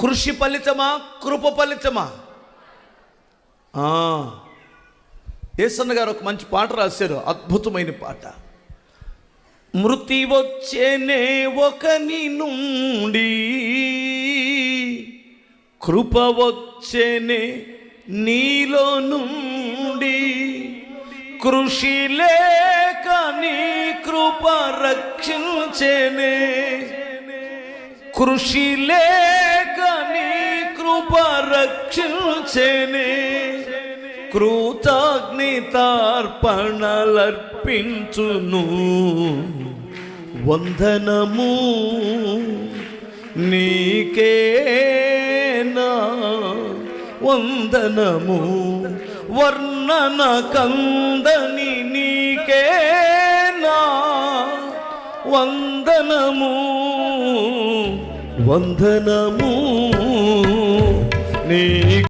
కృషి ఫలితమా కృప ఫలితమా? ఏసన్న గారు ఒక మంచి పాట రాశారు అద్భుతమైన పాట. మృతి వచ్చేనే ఒకని నుండి కృప వచ్చేనే నీలో నుండి. కృషి లేక నీ కృప రక్షించేనే కృషి లేక నీ కృప రక్షించేనే. కృతజ్ఞతార్పణలర్పించును. వందనము నీకేనా? వందనము వర్ణన కందని నీకేనా? వందనము వందనము. నీ